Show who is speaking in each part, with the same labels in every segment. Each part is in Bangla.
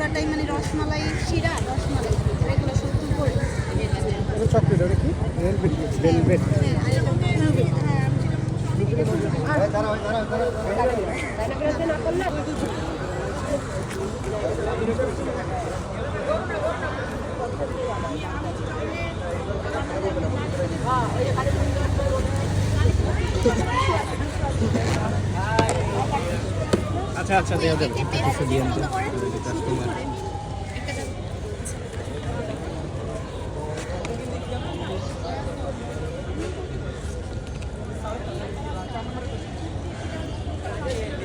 Speaker 1: পুরাটাই মানে রসমালাই শিরা রসমালাই এগুলো সত্তর করে
Speaker 2: চকলেট ওটা কি? ভেলভেট আচ্ছা আচ্ছা দেওয়া যাবে। Customer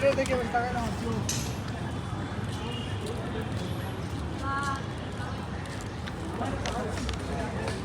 Speaker 1: Thank you.